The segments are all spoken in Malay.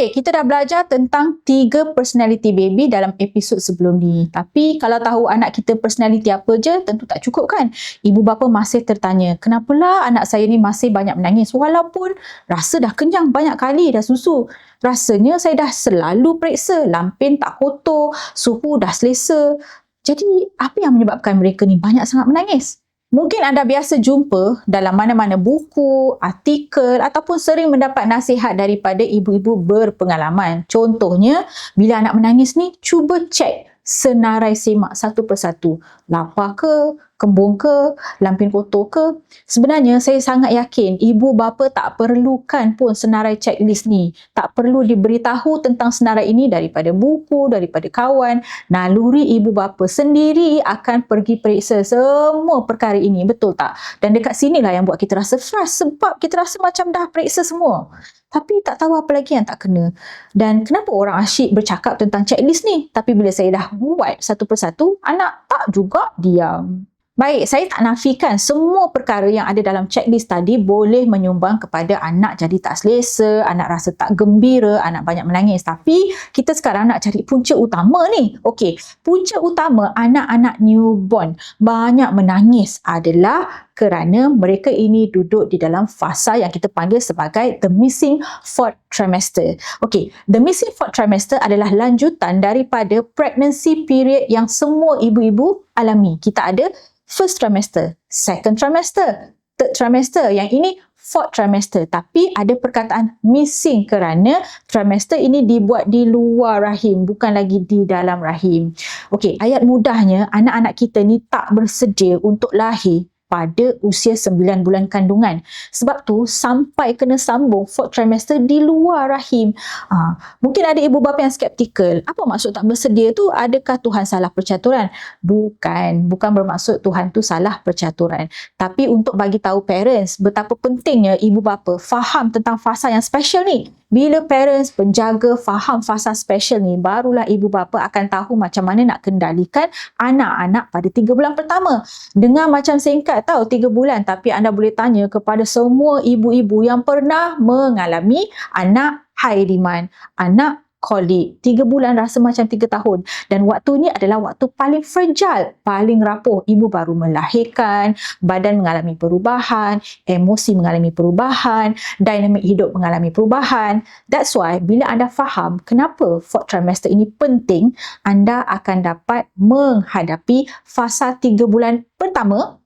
Okey, kita dah belajar tentang tiga personality baby dalam episod sebelum ni. Tapi kalau tahu anak kita personality apa je, tentu tak cukup kan? Ibu bapa masih tertanya, kenapalah anak saya ni masih banyak menangis walaupun rasa dah kenyang banyak kali dah susu. Rasanya saya dah selalu periksa, lampin tak kotor, suhu dah selesa. Jadi, apa yang menyebabkan mereka ni banyak sangat menangis? Mungkin anda biasa jumpa dalam mana-mana buku, artikel ataupun sering mendapat nasihat daripada ibu-ibu berpengalaman. Contohnya, bila anak menangis ni, cuba cek senarai semak satu persatu. Lapar ke? Kembung ke? Lampin kotor ke? Sebenarnya saya sangat yakin ibu bapa tak perlukan pun senarai checklist ni. Tak perlu diberitahu tentang senarai ini daripada buku, daripada kawan. Naluri ibu bapa sendiri akan pergi periksa semua perkara ini. Betul tak? Dan dekat sinilah yang buat kita rasa frust sebab kita rasa macam dah periksa semua tapi tak tahu apa lagi yang tak kena. Dan kenapa orang asyik bercakap tentang checklist ni? Tapi bila saya dah buat satu persatu, anak tak juga diam. Baik, saya tak nafikan semua perkara yang ada dalam checklist tadi boleh menyumbang kepada anak jadi tak selesa, anak rasa tak gembira, anak banyak menangis. Tapi kita sekarang nak cari punca utama ni. Okey, punca utama anak-anak newborn banyak menangis adalah kerana mereka ini duduk di dalam fasa yang kita panggil sebagai the missing fourth trimester. Okey, the missing fourth trimester adalah lanjutan daripada pregnancy period yang semua ibu-ibu alami. Kita ada first trimester, second trimester, third trimester. Yang ini fourth trimester. Tapi ada perkataan missing kerana trimester ini dibuat di luar rahim, bukan lagi di dalam rahim. Okey, ayat mudahnya anak-anak kita ni tak bersedia untuk lahir pada usia 9 bulan kandungan. Sebab tu sampai kena sambung fourth trimester di luar rahim. Ha, mungkin ada ibu bapa yang skeptikal. Apa maksud tak bersedia tu? Adakah Tuhan salah percaturan? Bukan. Bukan bermaksud Tuhan tu salah percaturan. Tapi untuk bagi tahu parents betapa pentingnya ibu bapa faham tentang fasa yang special ni. Bila parents penjaga faham fasa special ni, barulah ibu bapa akan tahu macam mana nak kendalikan anak-anak pada tiga bulan pertama. Dengar macam singkat tahu tiga bulan tapi anda boleh tanya kepada semua ibu-ibu yang pernah mengalami anak high demand, anak kolik. Tiga bulan rasa macam tiga tahun. Dan waktu ni adalah waktu paling fragile, paling rapuh. Ibu baru melahirkan, badan mengalami perubahan, emosi mengalami perubahan, dinamik hidup mengalami perubahan. That's why bila anda faham kenapa fourth trimester ini penting, anda akan dapat menghadapi fasa tiga bulan pertama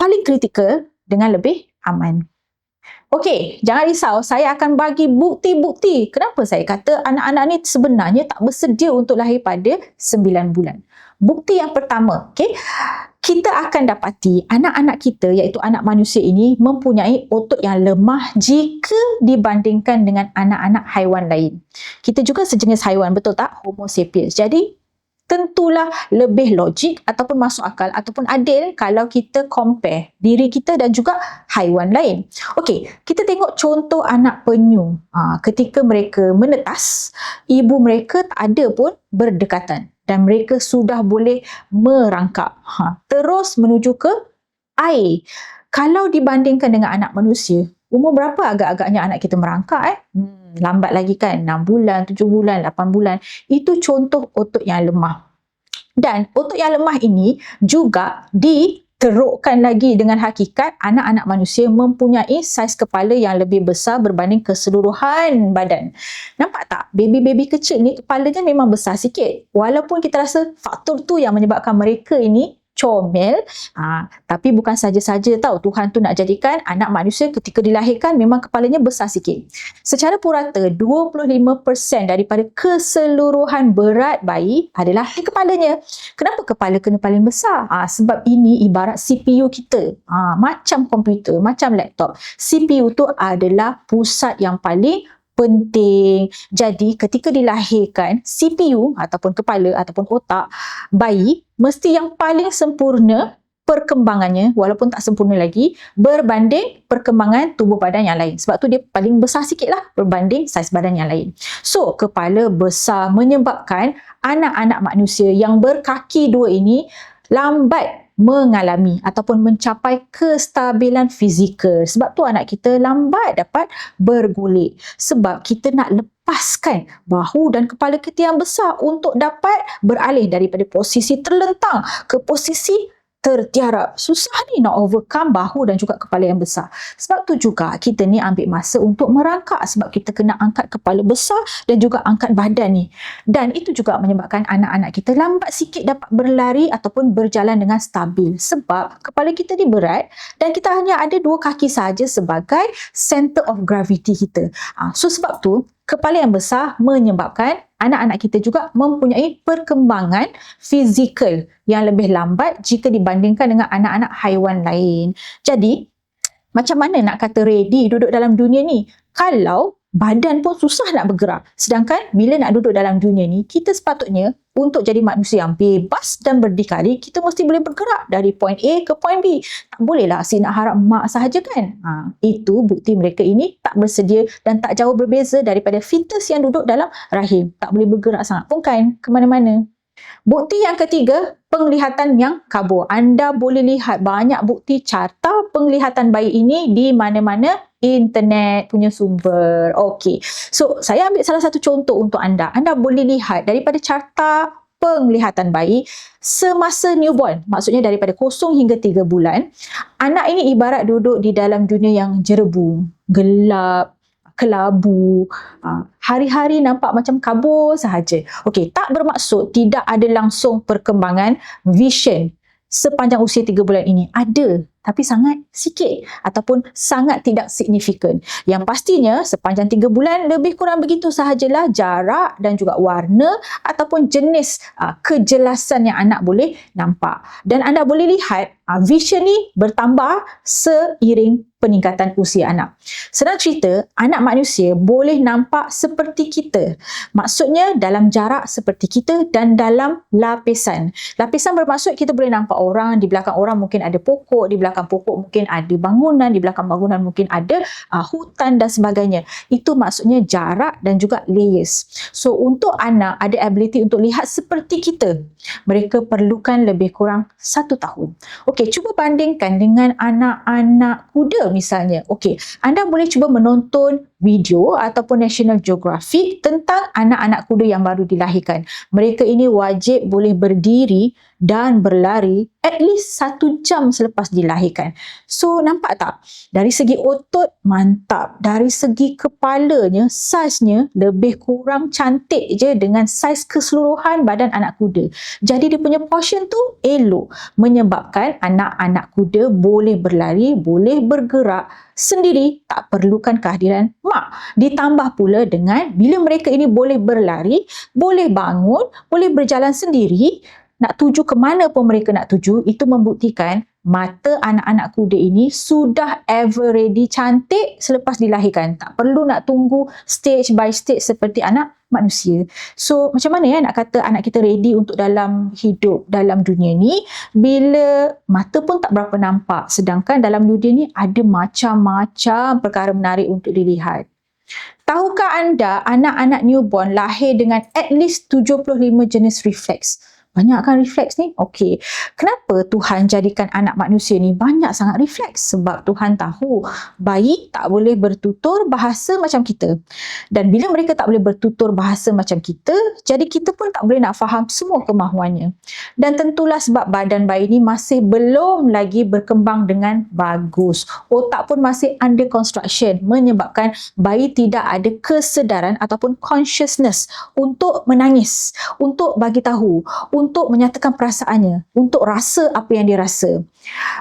paling kritikal dengan lebih aman. Okey, jangan risau. Saya akan bagi bukti-bukti kenapa saya kata anak-anak ni sebenarnya tak bersedia untuk lahir pada 9 bulan. Bukti yang pertama, okey. Kita akan dapati anak-anak kita iaitu anak manusia ini mempunyai otot yang lemah jika dibandingkan dengan anak-anak haiwan lain. Kita juga sejenis haiwan, betul tak? Homo sapiens. Jadi, tentulah lebih logik ataupun masuk akal ataupun adil kalau kita compare diri kita dan juga haiwan lain. Okey, kita tengok contoh anak penyu. Ha, ketika mereka menetas, ibu mereka tak ada pun berdekatan dan mereka sudah boleh merangkak. Ha, terus menuju ke air. Kalau dibandingkan dengan anak manusia, umur berapa agak-agaknya anak kita merangkak eh? Hmm, lambat lagi kan 6 bulan, 7 bulan, 8 bulan. Itu contoh otot yang lemah. Dan otot yang lemah ini juga diterukkan lagi dengan hakikat anak-anak manusia mempunyai saiz kepala yang lebih besar berbanding keseluruhan badan. Nampak tak? Baby-baby kecil ni kepalanya memang besar sikit. Walaupun kita rasa faktor tu yang menyebabkan mereka ini comel. Ha, tapi bukan saja-saja tahu Tuhan tu nak jadikan anak manusia ketika dilahirkan memang kepalanya besar sikit. Secara purata 25% daripada keseluruhan berat bayi adalah di kepalanya. Kenapa kepala kena paling besar? Ha, sebab ini ibarat CPU kita. Ha, macam komputer macam laptop CPU tu adalah pusat yang paling penting. Jadi ketika dilahirkan CPU ataupun kepala ataupun otak bayi mesti yang paling sempurna perkembangannya walaupun tak sempurna lagi berbanding perkembangan tubuh badan yang lain. Sebab tu dia paling besar sikit lah berbanding saiz badan yang lain. So kepala besar menyebabkan anak-anak manusia yang berkaki dua ini lambat mengalami ataupun mencapai kestabilan fizikal. Sebab tu anak kita lambat dapat bergulik. Sebab kita nak lepaskan bahu dan kepala kita yang besar untuk dapat beralih daripada posisi terlentang ke posisi tertiarap. Susah ni nak overcome bahu dan juga kepala yang besar. Sebab tu juga kita ni ambil masa untuk merangkak sebab kita kena angkat kepala besar dan juga angkat badan ni. Dan itu juga menyebabkan anak-anak kita lambat sikit dapat berlari ataupun berjalan dengan stabil. Sebab kepala kita ni berat dan kita hanya ada dua kaki saja sebagai center of gravity kita. Ha, so sebab tu kepala yang besar menyebabkan anak-anak kita juga mempunyai perkembangan fizikal yang lebih lambat jika dibandingkan dengan anak-anak haiwan lain. Jadi, macam mana nak kata ready duduk dalam dunia ni? Kalau badan pun susah nak bergerak. Sedangkan bila nak duduk dalam dunia ni, kita sepatutnya untuk jadi manusia yang bebas dan berdikari, kita mesti boleh bergerak dari point A ke point B. Tak bolehlah asyik nak harap mak sahaja kan? Ha, itu bukti mereka ini tak bersedia dan tak jauh berbeza daripada fetus yang duduk dalam rahim. Tak boleh bergerak sangat pun kan ke mana-mana. Bukti yang ketiga, penglihatan yang kabur. Anda boleh lihat banyak bukti carta penglihatan bayi ini di mana-mana internet punya sumber. Okey. So, saya ambil salah satu contoh untuk anda. Anda boleh lihat daripada carta penglihatan bayi semasa newborn. Maksudnya daripada kosong hingga tiga bulan. Anak ini ibarat duduk di dalam dunia yang jerebu, gelap, kelabu. Ha, hari-hari nampak macam kabur sahaja. Okey, tak bermaksud tidak ada langsung perkembangan vision sepanjang usia tiga bulan ini. Ada tapi sangat sikit ataupun sangat tidak signifikan. Yang pastinya sepanjang tiga bulan lebih kurang begitu sahajalah jarak dan juga warna ataupun jenis uh, kejelasan yang anak boleh nampak. Dan anda boleh lihat uh, vision ni bertambah seiring peningkatan usia anak. Senang cerita, anak manusia boleh nampak seperti kita. Maksudnya dalam jarak seperti kita dan dalam lapisan. Lapisan bermaksud kita boleh nampak orang, di belakang orang mungkin ada pokok, di belakang pokok mungkin ada bangunan, di belakang bangunan mungkin ada uh, hutan dan sebagainya. Itu maksudnya jarak dan juga layers. So untuk anak ada ability untuk lihat seperti kita, mereka perlukan lebih kurang satu tahun. Okey, cuba bandingkan dengan anak-anak kuda misalnya. Okey, anda boleh cuba menonton video ataupun National Geographic tentang anak-anak kuda yang baru dilahirkan. Mereka ini wajib boleh berdiri dan berlari at least satu jam selepas dilahirkan. So nampak tak? Dari segi otot mantap. Dari segi kepalanya, saiznya lebih kurang cantik je dengan saiz keseluruhan badan anak kuda. Jadi dia punya portion tu elok. Menyebabkan anak-anak kuda boleh berlari, boleh bergerak sendiri tak perlukan kehadiran mak. Ditambah pula dengan bila mereka ini boleh berlari, boleh bangun, boleh berjalan sendiri, nak tuju ke mana pun mereka nak tuju, itu membuktikan mata anak-anak kuda ini sudah ever ready cantik selepas dilahirkan. Tak perlu nak tunggu stage by stage seperti anak manusia. So macam mana ya nak kata anak kita ready untuk dalam hidup dalam dunia ni bila mata pun tak berapa nampak sedangkan dalam dunia ni ada macam-macam perkara menarik untuk dilihat. Tahukah anda anak-anak newborn lahir dengan at least 75 jenis refleks? Banyak kan refleks ni? Okey. Kenapa Tuhan jadikan anak manusia ni banyak sangat refleks? Sebab Tuhan tahu bayi tak boleh bertutur bahasa macam kita. Dan bila mereka tak boleh bertutur bahasa macam kita, jadi kita pun tak boleh nak faham semua kemahuannya. Dan tentulah sebab badan bayi ni masih belum lagi berkembang dengan bagus. Otak pun masih under construction menyebabkan bayi tidak ada kesedaran ataupun consciousness untuk menangis, untuk bagi tahu, untuk menyatakan perasaannya, untuk rasa apa yang dia rasa.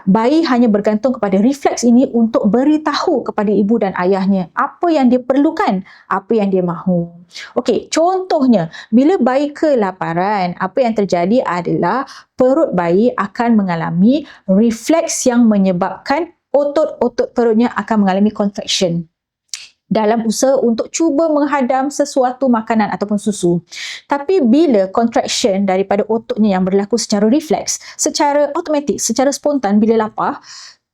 Bayi hanya bergantung kepada refleks ini untuk beritahu kepada ibu dan ayahnya apa yang dia perlukan, apa yang dia mahu. Okey, contohnya, bila bayi kelaparan, apa yang terjadi adalah perut bayi akan mengalami refleks yang menyebabkan otot-otot perutnya akan mengalami contraction dalam usaha untuk cuba menghadam sesuatu makanan ataupun susu. Tapi bila contraction daripada ototnya yang berlaku secara refleks, secara automatik, secara spontan bila lapar,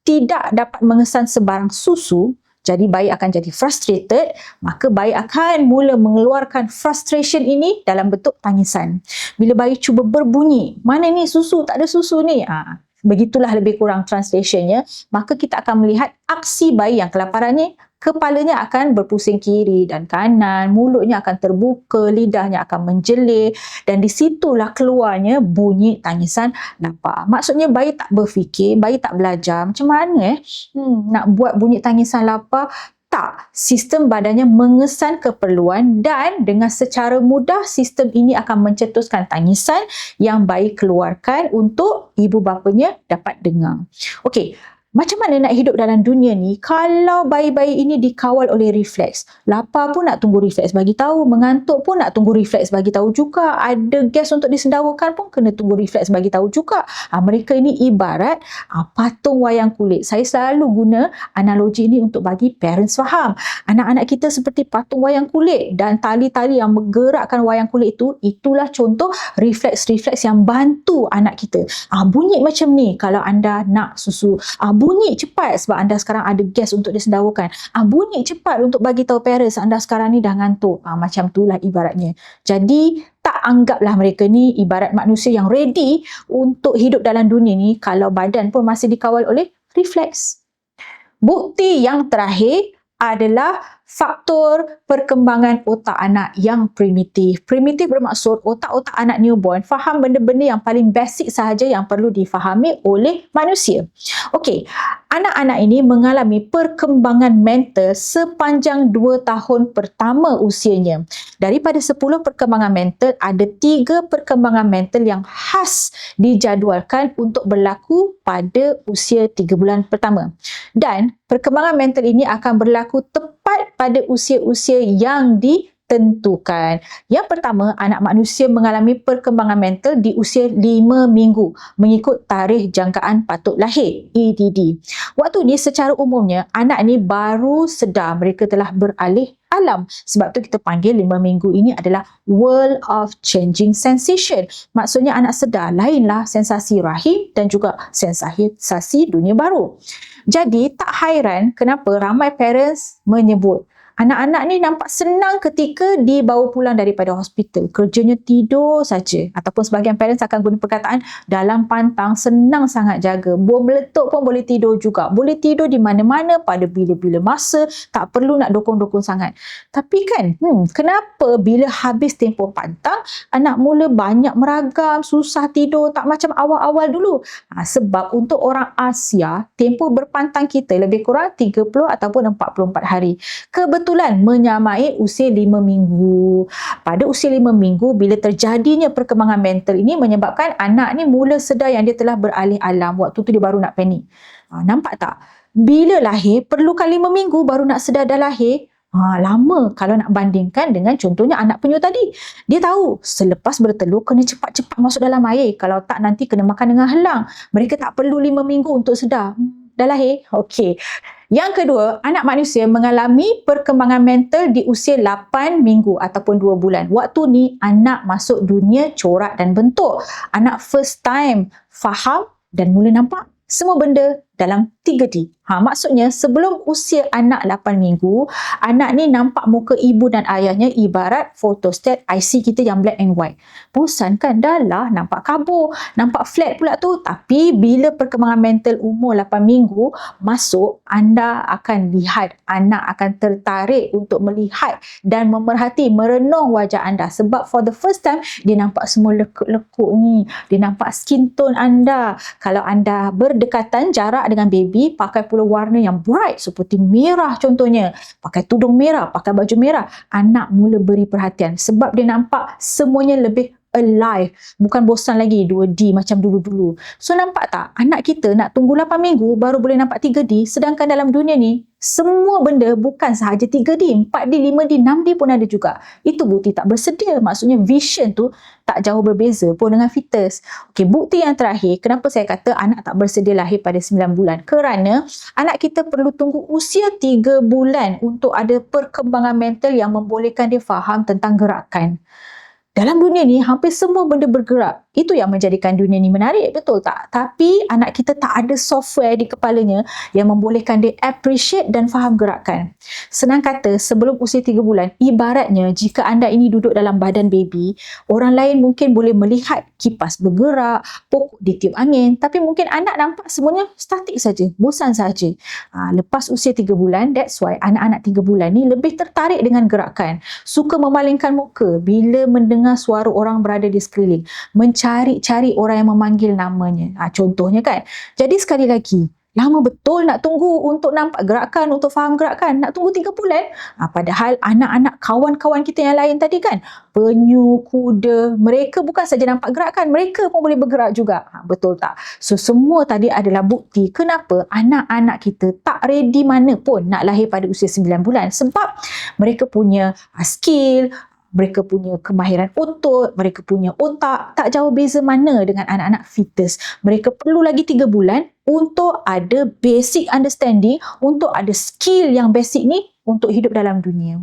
tidak dapat mengesan sebarang susu, jadi bayi akan jadi frustrated, maka bayi akan mula mengeluarkan frustration ini dalam bentuk tangisan. Bila bayi cuba berbunyi, mana ni susu, tak ada susu ni. Ha, begitulah lebih kurang translationnya, maka kita akan melihat aksi bayi yang kelaparannya kepalanya akan berpusing kiri dan kanan, mulutnya akan terbuka, lidahnya akan menjelir dan di situlah keluarnya bunyi tangisan lapar. Maksudnya bayi tak berfikir, bayi tak belajar macam mana eh hmm, nak buat bunyi tangisan lapar tak, sistem badannya mengesan keperluan dan dengan secara mudah sistem ini akan mencetuskan tangisan yang bayi keluarkan untuk ibu bapanya dapat dengar. Okey, macam mana nak hidup dalam dunia ni kalau bayi-bayi ini dikawal oleh refleks? Lapar pun nak tunggu refleks bagi tahu, mengantuk pun nak tunggu refleks bagi tahu juga. Ada gas untuk disendawakan pun kena tunggu refleks bagi tahu juga. Ha, mereka ini ibarat ha, patung wayang kulit. Saya selalu guna analogi ini untuk bagi parents faham. Anak-anak kita seperti patung wayang kulit dan tali-tali yang menggerakkan wayang kulit itu, itulah contoh refleks-refleks yang bantu anak kita. Ha, bunyi macam ni kalau anda nak susu. Ha, bunyi cepat sebab anda sekarang ada gas untuk disendawakan. Ah bunyi cepat untuk bagi tahu parents anda sekarang ni dah ngantuk. Ah macam itulah ibaratnya. Jadi tak anggaplah mereka ni ibarat manusia yang ready untuk hidup dalam dunia ni kalau badan pun masih dikawal oleh refleks. Bukti yang terakhir adalah faktor perkembangan otak anak yang primitif. Primitif bermaksud otak-otak anak newborn faham benda-benda yang paling basic sahaja yang perlu difahami oleh manusia. Okey, anak-anak ini mengalami perkembangan mental sepanjang 2 tahun pertama usianya. Daripada 10 perkembangan mental, ada 3 perkembangan mental yang khas dijadualkan untuk berlaku pada usia 3 bulan pertama. Dan perkembangan mental ini akan berlaku tepat pada usia-usia yang ditentukan. Yang pertama, anak manusia mengalami perkembangan mental di usia 5 minggu mengikut tarikh jangkaan patut lahir, EDD. Waktu ni secara umumnya, anak ni baru sedar mereka telah beralih alam. Sebab tu kita panggil lima minggu ini adalah world of changing sensation. Maksudnya anak sedar lainlah sensasi rahim dan juga sensasi dunia baru. Jadi tak hairan kenapa ramai parents menyebut Anak-anak ni nampak senang ketika dibawa pulang daripada hospital. Kerjanya tidur saja. Ataupun sebahagian parents akan guna perkataan dalam pantang senang sangat jaga. Buah meletup pun boleh tidur juga. Boleh tidur di mana-mana pada bila-bila masa. Tak perlu nak dokong-dokong sangat. Tapi kan, hmm, kenapa bila habis tempoh pantang, anak mula banyak meragam, susah tidur, tak macam awal-awal dulu. Ha, sebab untuk orang Asia, tempoh berpantang kita lebih kurang 30 ataupun 44 hari. Kebetulan kebetulan menyamai usia lima minggu. Pada usia lima minggu, bila terjadinya perkembangan mental ini menyebabkan anak ni mula sedar yang dia telah beralih alam. Waktu tu dia baru nak panik. Ha, nampak tak? Bila lahir, perlukan lima minggu baru nak sedar dah lahir. Ha, lama kalau nak bandingkan dengan contohnya anak penyu tadi. Dia tahu selepas bertelur kena cepat-cepat masuk dalam air. Kalau tak nanti kena makan dengan helang. Mereka tak perlu lima minggu untuk sedar. Hmm, dah lahir? Okey. Yang kedua, anak manusia mengalami perkembangan mental di usia 8 minggu ataupun 2 bulan. Waktu ni anak masuk dunia corak dan bentuk. Anak first time faham dan mula nampak semua benda dalam 3D. Ha, maksudnya sebelum usia anak 8 minggu, anak ni nampak muka ibu dan ayahnya ibarat photostat IC kita yang black and white. Bosan kan? Dah lah nampak kabur, nampak flat pula tu. Tapi bila perkembangan mental umur 8 minggu masuk, anda akan lihat, anak akan tertarik untuk melihat dan memerhati, merenung wajah anda. Sebab for the first time, dia nampak semua lekuk-lekuk ni. Dia nampak skin tone anda. Kalau anda berdekatan jarak dengan baby pakai pula warna yang bright seperti merah contohnya. Pakai tudung merah pakai baju merah. Anak mula beri perhatian sebab dia nampak semuanya lebih alive bukan bosan lagi 2D macam dulu-dulu. So nampak tak? Anak kita nak tunggu 8 minggu baru boleh nampak 3D sedangkan dalam dunia ni semua benda bukan sahaja 3D 4D, 5D, 6D pun ada juga. Itu bukti tak bersedia. Maksudnya vision tu tak jauh berbeza pun dengan fetus. Okey, bukti yang terakhir kenapa saya kata anak tak bersedia lahir pada 9 bulan? Kerana anak kita perlu tunggu usia 3 bulan untuk ada perkembangan mental yang membolehkan dia faham tentang gerakan dalam dunia ni hampir semua benda bergerak. Itu yang menjadikan dunia ni menarik, betul tak? Tapi anak kita tak ada software di kepalanya yang membolehkan dia appreciate dan faham gerakan. Senang kata, sebelum usia 3 bulan, ibaratnya jika anda ini duduk dalam badan baby, orang lain mungkin boleh melihat kipas bergerak, pokok ditiup angin, tapi mungkin anak nampak semuanya statik saja, bosan saja. Ha, lepas usia 3 bulan, that's why anak-anak 3 bulan ni lebih tertarik dengan gerakan, suka memalingkan muka bila mendengar suara orang berada di sekeliling, mencari-cari orang yang memanggil namanya. Ha, contohnya kan. Jadi sekali lagi, lama betul nak tunggu untuk nampak gerakan, untuk faham gerakan. Nak tunggu tiga bulan. Ha, padahal anak-anak kawan-kawan kita yang lain tadi kan, penyu, kuda, mereka bukan saja nampak gerakan, mereka pun boleh bergerak juga. Ha, betul tak? So, semua tadi adalah bukti kenapa anak-anak kita tak ready mana pun nak lahir pada usia 9 bulan. Sebab mereka punya skill, mereka punya kemahiran otot, mereka punya otak, tak jauh beza mana dengan anak-anak fetus. Mereka perlu lagi 3 bulan untuk ada basic understanding, untuk ada skill yang basic ni untuk hidup dalam dunia.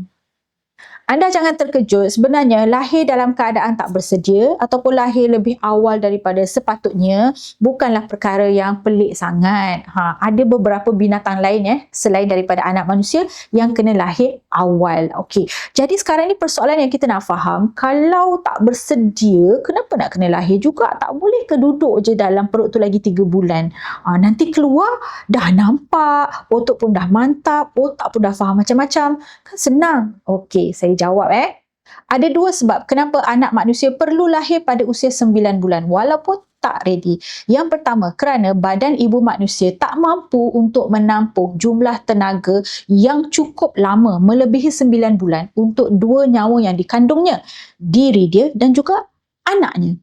Anda jangan terkejut sebenarnya lahir dalam keadaan tak bersedia ataupun lahir lebih awal daripada sepatutnya bukanlah perkara yang pelik sangat. Ha, ada beberapa binatang lain eh, selain daripada anak manusia yang kena lahir awal. Okey. Jadi sekarang ni persoalan yang kita nak faham, kalau tak bersedia, kenapa nak kena lahir juga? Tak boleh ke duduk je dalam perut tu lagi 3 bulan? Ha, nanti keluar dah nampak, otot pun dah mantap, otak pun dah faham macam-macam. Kan senang. Okey, saya jawab eh. Ada dua sebab kenapa anak manusia perlu lahir pada usia 9 bulan walaupun tak ready. Yang pertama, kerana badan ibu manusia tak mampu untuk menampung jumlah tenaga yang cukup lama melebihi 9 bulan untuk dua nyawa yang dikandungnya, diri dia dan juga anaknya.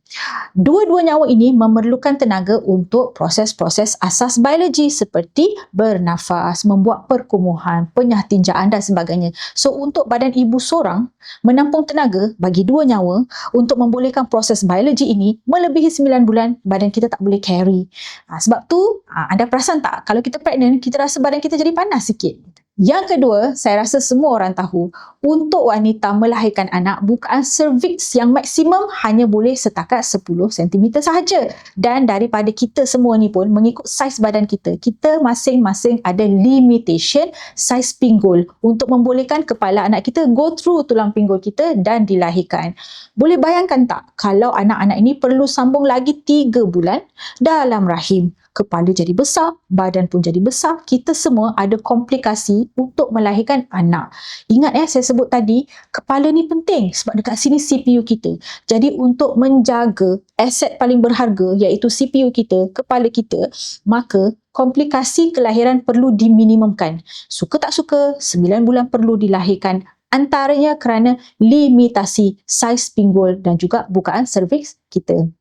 Dua-dua nyawa ini memerlukan tenaga untuk proses-proses asas biologi seperti bernafas, membuat perkumuhan, penyahtinjaan dan sebagainya. So untuk badan ibu seorang menampung tenaga bagi dua nyawa untuk membolehkan proses biologi ini melebihi 9 bulan badan kita tak boleh carry. Ha, sebab tu ha, anda perasan tak kalau kita pregnant kita rasa badan kita jadi panas sikit. Yang kedua, saya rasa semua orang tahu, untuk wanita melahirkan anak, bukaan cervix yang maksimum hanya boleh setakat 10 cm sahaja. Dan daripada kita semua ni pun, mengikut saiz badan kita, kita masing-masing ada limitation saiz pinggul untuk membolehkan kepala anak kita go through tulang pinggul kita dan dilahirkan. Boleh bayangkan tak kalau anak-anak ini perlu sambung lagi 3 bulan dalam rahim? Kepala jadi besar, badan pun jadi besar, kita semua ada komplikasi untuk melahirkan anak. Ingat eh, saya sebut tadi, kepala ni penting sebab dekat sini CPU kita. Jadi untuk menjaga aset paling berharga iaitu CPU kita, kepala kita, maka komplikasi kelahiran perlu diminimumkan. Suka tak suka, 9 bulan perlu dilahirkan antaranya kerana limitasi saiz pinggul dan juga bukaan cervix kita.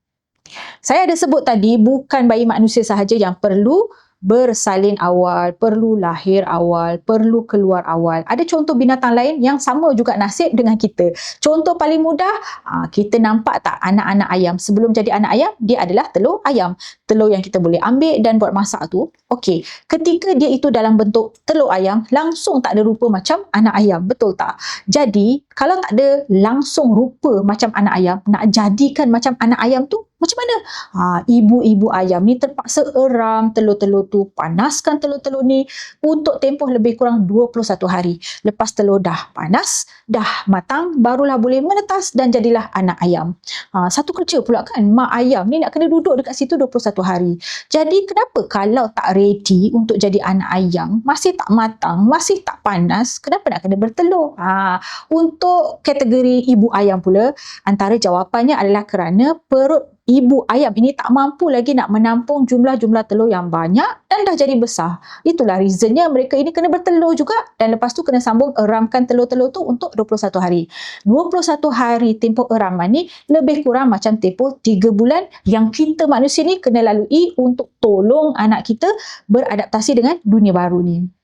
Saya ada sebut tadi bukan bayi manusia sahaja yang perlu bersalin awal, perlu lahir awal, perlu keluar awal. Ada contoh binatang lain yang sama juga nasib dengan kita. Contoh paling mudah, kita nampak tak anak-anak ayam sebelum jadi anak ayam, dia adalah telur ayam. Telur yang kita boleh ambil dan buat masak tu. Okey, ketika dia itu dalam bentuk telur ayam, langsung tak ada rupa macam anak ayam. Betul tak? Jadi, kalau tak ada langsung rupa macam anak ayam, nak jadikan macam anak ayam tu, macam mana? Ha, ibu-ibu ayam ni terpaksa eram telur-telur tu, panaskan telur-telur ni untuk tempoh lebih kurang 21 hari. Lepas telur dah panas, dah matang, barulah boleh menetas dan jadilah anak ayam. Ha, satu kerja pula kan, mak ayam ni nak kena duduk dekat situ 21 hari. Jadi kenapa kalau tak ready untuk jadi anak ayam, masih tak matang, masih tak panas, kenapa nak kena bertelur? Ha, untuk kategori ibu ayam pula, antara jawapannya adalah kerana perut ibu ayam ini tak mampu lagi nak menampung jumlah-jumlah telur yang banyak dan dah jadi besar. Itulah reasonnya mereka ini kena bertelur juga dan lepas tu kena sambung eramkan telur-telur tu untuk 21 hari. 21 hari tempoh eraman ni lebih kurang macam tempoh 3 bulan yang kita manusia ni kena lalui untuk tolong anak kita beradaptasi dengan dunia baru ni.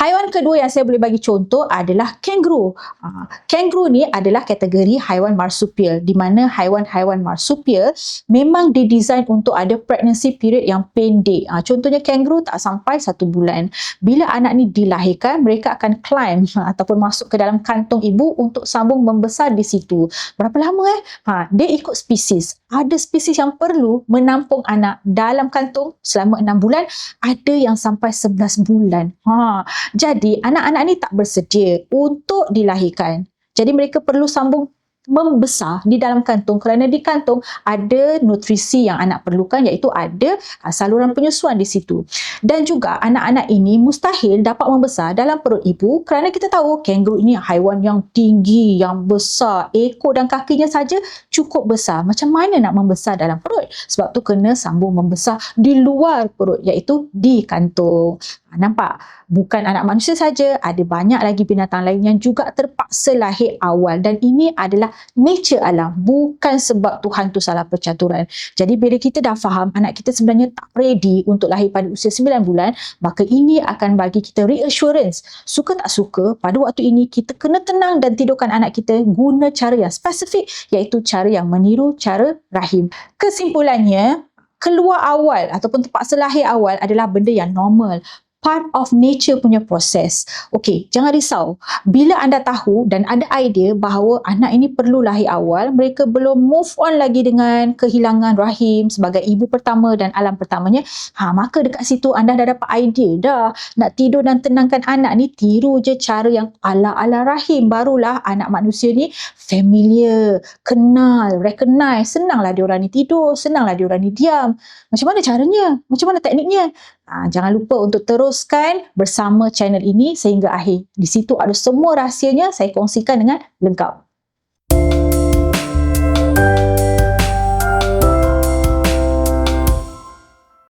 Haiwan kedua yang saya boleh bagi contoh adalah kangaroo. Uh, kangaroo ni adalah kategori haiwan marsupial di mana haiwan-haiwan marsupial memang didesain untuk ada pregnancy period yang pendek. Uh, contohnya kangaroo tak sampai satu bulan. Bila anak ni dilahirkan, mereka akan climb uh, ataupun masuk ke dalam kantong ibu untuk sambung membesar di situ. Berapa lama eh? Ha, dia ikut spesies. Ada spesies yang perlu menampung anak dalam kantong selama enam bulan, ada yang sampai sebelas bulan. Ha, jadi anak-anak ni tak bersedia untuk dilahirkan. Jadi mereka perlu sambung membesar di dalam kantung kerana di kantung ada nutrisi yang anak perlukan iaitu ada ah, saluran penyusuan di situ. Dan juga anak-anak ini mustahil dapat membesar dalam perut ibu kerana kita tahu kangaroo ini haiwan yang tinggi, yang besar, ekor dan kakinya saja cukup besar. Macam mana nak membesar dalam perut? Sebab tu kena sambung membesar di luar perut iaitu di kantung. Ha, nampak? Bukan anak manusia saja, ada banyak lagi binatang lain yang juga terpaksa lahir awal dan ini adalah nature alam, bukan sebab Tuhan tu salah percaturan. Jadi bila kita dah faham anak kita sebenarnya tak ready untuk lahir pada usia 9 bulan, maka ini akan bagi kita reassurance. Suka tak suka, pada waktu ini kita kena tenang dan tidurkan anak kita guna cara yang spesifik iaitu cara yang meniru cara rahim. Kesimpulannya, keluar awal ataupun terpaksa lahir awal adalah benda yang normal part of nature punya proses. Okey, jangan risau. Bila anda tahu dan ada idea bahawa anak ini perlu lahir awal, mereka belum move on lagi dengan kehilangan rahim sebagai ibu pertama dan alam pertamanya, ha, maka dekat situ anda dah dapat idea dah. Nak tidur dan tenangkan anak ni, tiru je cara yang ala-ala rahim. Barulah anak manusia ni familiar, kenal, recognize. Senanglah diorang ni tidur, senanglah diorang ni diam. Macam mana caranya? Macam mana tekniknya? Ha, jangan lupa untuk teruskan bersama channel ini sehingga akhir. Di situ ada semua rahsianya saya kongsikan dengan lengkap.